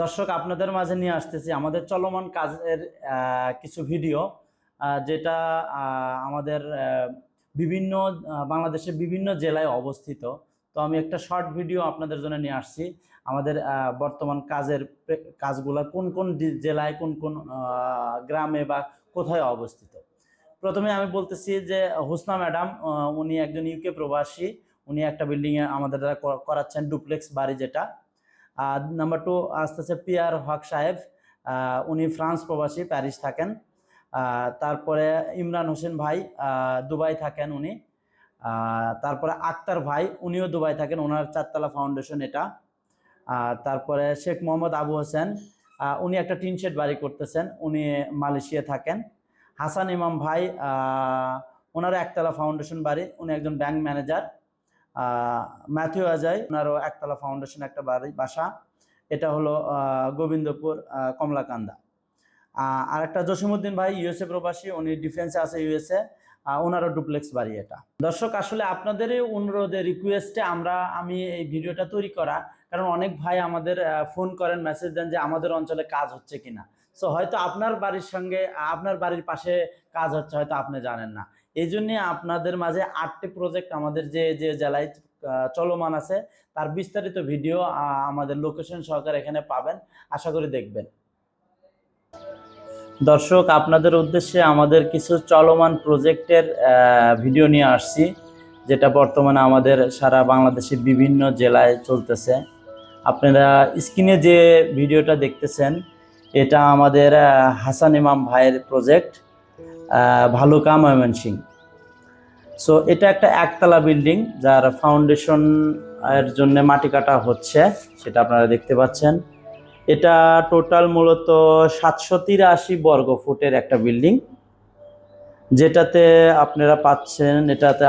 দর্শক, আপনাদের মাঝে নিয়ে আসতেছি আমাদের চলমান কাজের কিছু ভিডিও যেটা আমাদের বিভিন্ন বাংলাদেশের বিভিন্ন জেলায় অবস্থিত। তো আমি একটা শর্ট ভিডিও আপনাদের জন্য নিয়ে আসছি। আমাদের বর্তমান কাজের কাজগুলা কোন কোন জেলায়, কোন কোন গ্রামে বা কোথায় অবস্থিত? প্রথমে আমি বলতেছি যে, হোসনা ম্যাডাম উনি একজন ইউকে প্রবাসী। উনি একটা বিল্ডিংয়ে আমাদের দ্বারা করাচ্ছেন ডুপ্লেক্স বাড়ি যেটা। আর নাম্বার টু আসতেছে পিয়ার হক সাহেব উনি ফ্রান্স প্রবাসী প্যারিস থাকেন। তারপরে ইমরান হোসেন ভাই দুবাই থাকেন উনি। তারপরে আক্তার ভাই উনিও দুবাই থাকেন ওনার চারতলা ফাউন্ডেশন এটা। তারপরে শেখ মোহাম্মদ আবু হোসেন উনি একটা টিন শেড বাড়ি করতেছেন উনি মালয়েশিয়া থাকেন। হাসান ইমাম ভাই আহ, ওনারও একতলা ফাউন্ডেশন বাড়ি উনি একজন ব্যাংক ম্যানেজার ম্যাথিউ আজাই, ওনারও একতলা ফাউন্ডেশন একটা বাড়ি, বাসা। এটা হলো গোবিন্দপুর কমলাকান্দা। আর একটা জসিমুদ্দিন ভাই, ইউএসএ প্রবাসী, উনি ডিফেন্সে আছে ইউএসএ। ওনারও ডুপ্লেক্স বাড়ি এটা। দর্শক, আসলে আপনাদেরই অনুরোধে রিকোয়েস্টে আমরা, আমি এই ভিডিওটা তৈরি করা, কারণ অনেক ভাই আমাদের ফোন করেন মেসেজ দেন যে আমাদের অঞ্চলে কাজ হচ্ছে কিনা। সো হয়তো আপনার বাড়ির সঙ্গে, আপনার বাড়ির পাশে কাজ হচ্ছে, হয়তো আপনি জানেন না। এই জন্যে আপনাদের মাঝে আটটি প্রজেক্ট আমাদের যে যে জেলায় চলমান আছে, তার বিস্তারিত ভিডিও আমাদের লোকেশন সহকারে এখানে পাবেন। আশা করি দেখবেন। দর্শক, আপনাদের উদ্দেশ্যে আমাদের কিছু চলমান প্রজেক্টের ভিডিও নিয়ে আসছি, যেটা বর্তমানে আমাদের সারা বাংলাদেশের বিভিন্ন জেলায় চলতেছে। আপনারা স্ক্রিনে যে ভিডিওটা দেখতেছেন, এটা আমাদের হাসান ইমাম ভাইয়ের প্রজেক্ট ভালুকা ময়মনসিং। সো এটা একটা একতলা বিল্ডিং যার ফাউন্ডেশন এর জন্য মাটি কাটা হচ্ছে, সেটা আপনারা দেখতে পাচ্ছেন। এটা টোটাল মূলত সাতশো তিরাশি বর্গ ফুটের একটা বিল্ডিং যেটাতে আপনারা পাচ্ছেন, এটাতে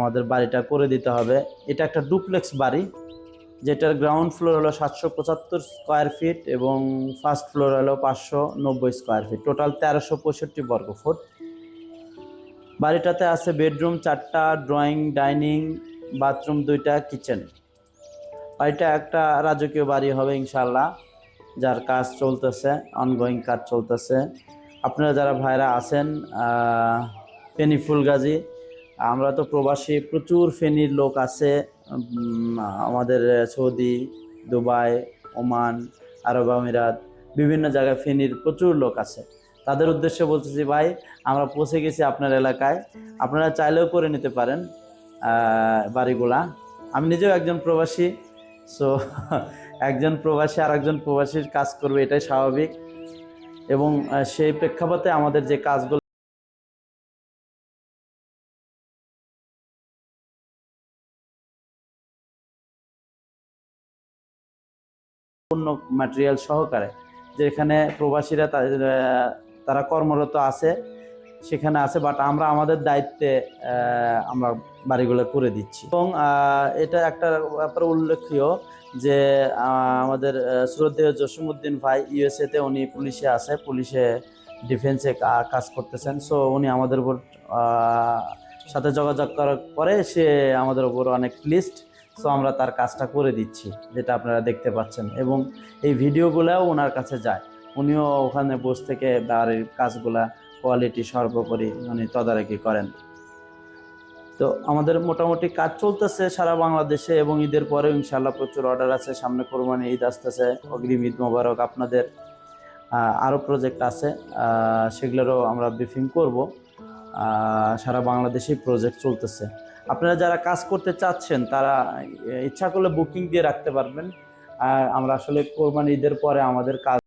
আমাদের বাড়িটা করে দিতে হবে। এটা একটা ডুপ্লেক্স বাড়ি, যেটার গ্রাউন্ড ফ্লোর হলো সাতশো পঁচাত্তর স্কোয়ার ফিট এবং ফার্স্ট ফ্লোর হলো পাঁচশো নব্বই স্কোয়ার ফিট টোটাল তেরোশো পঁয়ষট্টি বর্গ ফুট। বাড়িটাতে আছে বেডরুম চারটা ড্রয়িং ডাইনিং বাথরুম দুইটা কিচেন বাড়িটা একটা রাজকীয় বাড়ি হবে ইনশাল্লাহ যার কাজ চলতেছে অনগোয়িং কাজ চলতেছে। আপনারা যারা ভাইরা আছেন ফেনী ফুলগাজী আমরা তো প্রবাসী, প্রচুর ফেনীর লোক আছে আমাদের সৌদি, দুবাই, ওমান, আরব আমিরাত, বিভিন্ন জায়গায় ফেনীর প্রচুর লোক আছে। তাদের উদ্দেশ্যে বলতেছি, ভাই, আমরা পৌঁছে গেছি আপনার এলাকায়। আপনারা চাইলেও করে নিতে পারেন বাড়িগুলা। আমি নিজেও একজন প্রবাসী সো একজন প্রবাসী আর একজন প্রবাসীর কাজ করবে, এটাই স্বাভাবিক। এবং সেই প্রেক্ষাপটে আমাদের যে কাজগুলো পূর্ণ ম্যাটেরিয়াল সহকারে, যেখানে প্রবাসীরা তারা কর্মরত আছে, সেখানে আছে বাট আমরা আমাদের দায়িত্বে আমরা বাড়িগুলো করে দিচ্ছি। এবং এটা একটা ব্যাপার উল্লেখীয় যে আমাদের শ্রদ্ধেয় জসিমুদ্দিন ভাই ইউএসএতে উনি পুলিশে আছে, পুলিশে ডিফেন্সে কাজ করতেছেন। সো উনি আমাদের উপর সাথে যোগাযোগ করার পরে সে আমাদের উপর অনেক লিস্ট সো আমরা তার কাজটা করে দিচ্ছি, যেটা আপনারা দেখতে পাচ্ছেন। এবং এই ভিডিওগুলোও ওনার কাছে যায়। উনিও ওখানে বসে থেকে বাড়ির কাজগুলা কোয়ালিটি সর্বোপরি উনি তদারকি করেন। তো আমাদের মোটামুটি কাজ চলতেছে সারা বাংলাদেশে এবং ঈদের পরে ইনশাল্লাহ প্রচুর অর্ডার আছে। সামনে কোরবানি ঈদ আসতেছে, অগ্রিম ঈদ মোবারক আপনাদের। আরও প্রজেক্ট আছে সেগুলোরও আমরা ব্রিফিং করব। সারা বাংলাদেশেই প্রজেক্ট চলতেছে। আপনারা যারা কাজ করতে চাচ্ছেন, তারা ইচ্ছা করলে বুকিং দিয়ে রাখতে পারবেন। আমরা আসলে কোরবানি ঈদের পরে আমাদের কাজ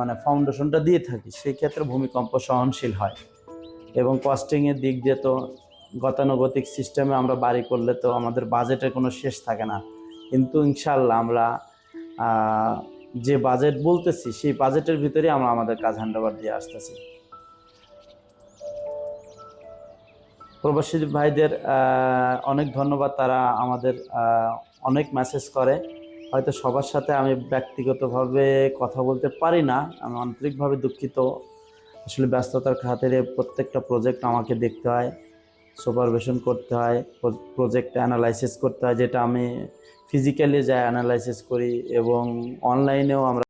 মানে ফাউন্ডেশনটা দিয়ে থাকি, সেই ক্ষেত্রে ভূমিকম্প সহনশীল হয়। এবং কস্টিংয়ের দিক দিয়ে তো গতানুগতিক সিস্টেমে আমরা বাড়ি করলে তো আমাদের বাজেটের কোনো শেষ থাকে না। কিন্তু ইনশাল্লাহ আমরা যে বাজেট বলতেছি, সেই বাজেটের ভিতরে আমরা আমাদের কাজ হ্যান্ডওভার দিয়ে আসতেছি। প্রবাসী ভাইদের অনেক ধন্যবাদ, তারা আমাদের অনেক মেসেজ করে। হয়তো সবার সাথে আমি ব্যক্তিগতভাবে কথা বলতে পারি না, আমি আন্তরিকভাবে দুঃখিত। আসলে ব্যস্ততার খাতিরে প্রত্যেকটা প্রজেক্ট আমাকে দেখতে হয় সুপারভিশন করতে হয় প্রজেক্ট অ্যানালাইসিস করতে হয়, যেটা আমি ফিজিক্যালি যাই অ্যানালাইসিস করি এবং অনলাইনেও আমরা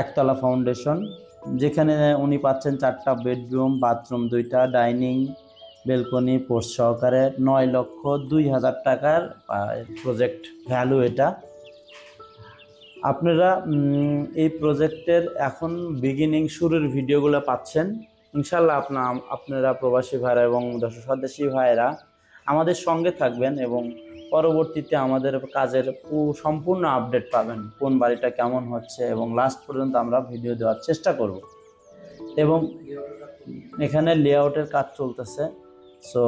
একতলা ফাউন্ডেশন যেখানে উনি পাচ্ছেন চারটা বেডরুম বাথরুম দুইটা ডাইনিং বেলকনি পোস্ট সহকারে নয় লক্ষ দুই হাজার টাকার প্রজেক্ট ভ্যালু এটা। আপনারা এই প্রজেক্টের এখন বিগিনিং শুরুর ভিডিওগুলো পাচ্ছেন। ইনশাল্লাহ আপনার আপনারা প্রবাসী ভাইরা এবং দর্শক স্বদেশী ভাইরা আমাদের সঙ্গে থাকবেন এবং পরবর্তীতে আমাদের কাজের সম্পূর্ণ আপডেট পাবেন, কোন বাড়িটা কেমন হচ্ছে এবং লাস্ট পর্যন্ত আমরা ভিডিও দেওয়ার চেষ্টা করব। এবং এখানে লেআউটের কাজ চলতেছে সো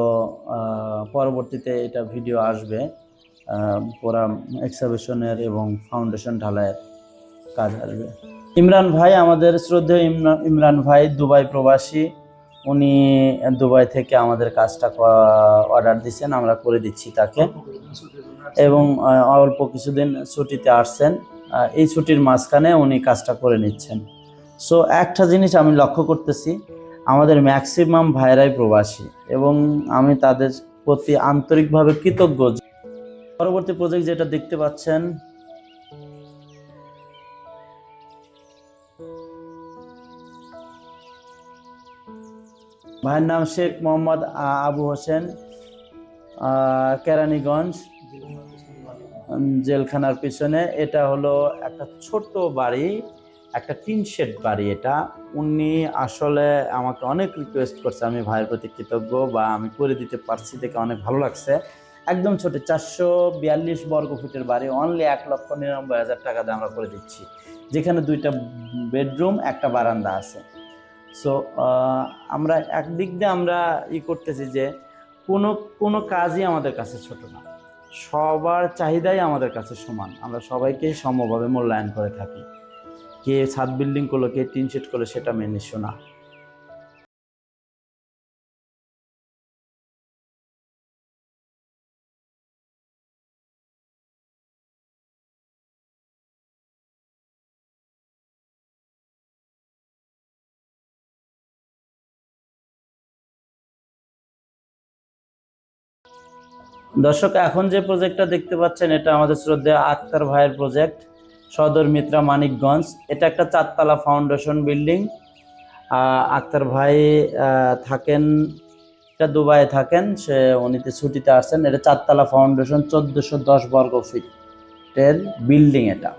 পরবর্তীতে এটা ভিডিও আসবে পুরা এক্সাবিশনের এবং ফাউন্ডেশন ঢালাইয়ের কাজ আসবে। ইমরান ভাই, আমাদের শ্রদ্ধেয় ইমরা- ইমরান ভাই, দুবাই প্রবাসী। উনি দুবাই থেকে আমাদের কাজটা অর্ডার দিচ্ছেন আমরা করে দিচ্ছি তাকে। এবং অল্প কিছুদিন ছুটিতে আসছেন। এই ছুটির মাঝখানে উনি কাজটা করে নিচ্ছেন। সো একটা জিনিস আমি লক্ষ্য করতেছি, আমাদের ম্যাক্সিমাম ভাইরাই প্রবাসী এবং আমি তাদের প্রতি আন্তরিকভাবে কৃতজ্ঞ পরবর্তী প্রজেক্ট যেটা দেখতে পাচ্ছেন ভাইয়ের নাম শেখ মোহাম্মদ আবু হোসেন কেরানীগঞ্জ জেলখানার পিছনে। এটা হলো একটা ছোট্ট বাড়ি, একটা টিন শেড বাড়ি এটা। উনি আসলে আমাকে অনেক রিকোয়েস্ট করছে, আমি ভাইয়ের প্রতি কৃতজ্ঞ বা আমি করে দিতে পারছি দেখে অনেক ভালো লাগছে। একদম ছোট, চারশো বিয়াল্লিশ বর্গ ফুটের বাড়ি অনলি এক লক্ষ নিরানব্বই হাজার টাকা দিয়ে আমরা করে দিচ্ছি। যেখানে দুইটা বেডরুম একটা বারান্দা আছে। সো আমরা একদিক দিয়ে আমরা ই করতেছি যে কোনো কোনো কাজই আমাদের কাছে ছোট না। সবার চাহিদাই আমাদের কাছে সমান। আমরা সবাইকেই সমভাবে মূল্যায়ন করে থাকি। কে ছাদ বিল্ডিং করল, কে টিন শেড করল, সেটা মেনে শোনা দর্শক, এখন যে প্রজেক্টটা দেখতে পাচ্ছেন, এটা আমাদের শ্রদ্ধেয় আক্তার ভাইয়ের প্রজেক্ট সদর মিত্রা মানিকগঞ্জ। এটা একটা চারতলা ফাউন্ডেশন বিল্ডিং আক্তার ভাই থাকেন, এটা দুবাইয়ে থাকেন, সে উনিতে ছুটিতে আসছেন। এটা চারতলা ফাউন্ডেশন চোদ্দোশো দশ বর্গ ফিটের বিল্ডিং এটা।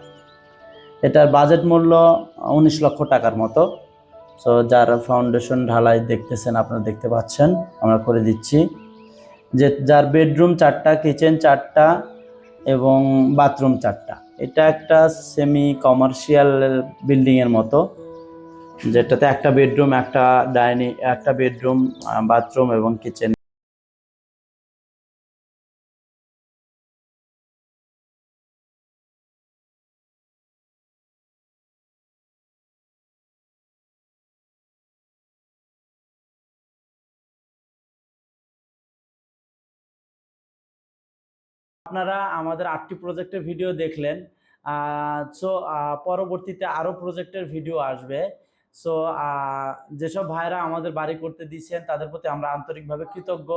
এটার বাজেট মূল্য উনিশ লক্ষ টাকার মতো। সো যার ফাউন্ডেশন ঢালাই দেখতেছেন, আপনারা দেখতে পাচ্ছেন, আমরা করে দিচ্ছি। যে যার বেডরুম চারটা, কিচেন চারটা এবং বাথরুম চারটা। এটা একটা সেমি কমার্শিয়াল বিল্ডিংয়ের মতো, যেটাতে একটা বেডরুম, একটা ডাইনিং, একটা বেডরুম বাথরুম এবং কিচেন আপনারা আমাদের আটটি প্রজেক্টের ভিডিও দেখলেন। সো পরবর্তীতে আরও প্রজেক্টের ভিডিও আসবে। সো যেসব ভাইরা আমাদের বাড়ি করতে দিয়েছেন তাদের প্রতি আমরা আন্তরিকভাবে কৃতজ্ঞ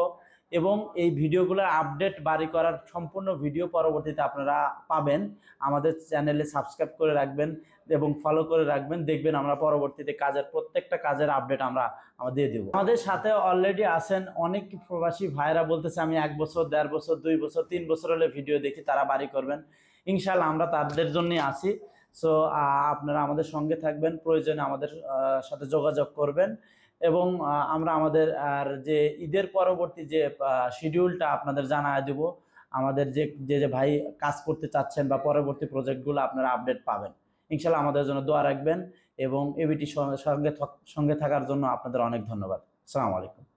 এবং এই ভিডিওগুলোর আপডেট বাড়ি করার সম্পূর্ণ ভিডিও পরবর্তীতে আপনারা পাবেন। আমাদের চ্যানেলে সাবস্ক্রাইব করে রাখবেন। এবং ফলো করে রাখবেন, দেখবেন আমরা পরবর্তীতে কাজের প্রত্যেকটা কাজের আপডেট আমরা আমরা দিয়ে দেবো। আমাদের সাথে অলরেডি আছেন অনেক প্রবাসী ভাইরা বলতেছে, আমি এক বছর, দেড় বছর, দুই বছর, তিন বছর হলে ভিডিও দেখি, তারা বাড়ি করবেন। ইনশাল্লাহ আমরা তাদের জন্যই আছি। সো আপনারা আমাদের সঙ্গে থাকবেন, প্রয়োজনে আমাদের সাথে যোগাযোগ করবেন এবং আমরা আমাদের, আর যে ঈদের পরবর্তী যে শিডিউলটা আপনাদের জানায় দেব, আমাদের যে যে যে ভাই কাজ করতে চাচ্ছেন বা পরবর্তী প্রজেক্টগুলো আপনারা আপডেট পাবেন। ইনশাল্লাহ আমাদের জন্য দোয়া রাখবেন এবং এবিটি সঙ্গে সঙ্গে থাকার জন্য আপনাদের অনেক ধন্যবাদ। আসসালামু আলাইকুম।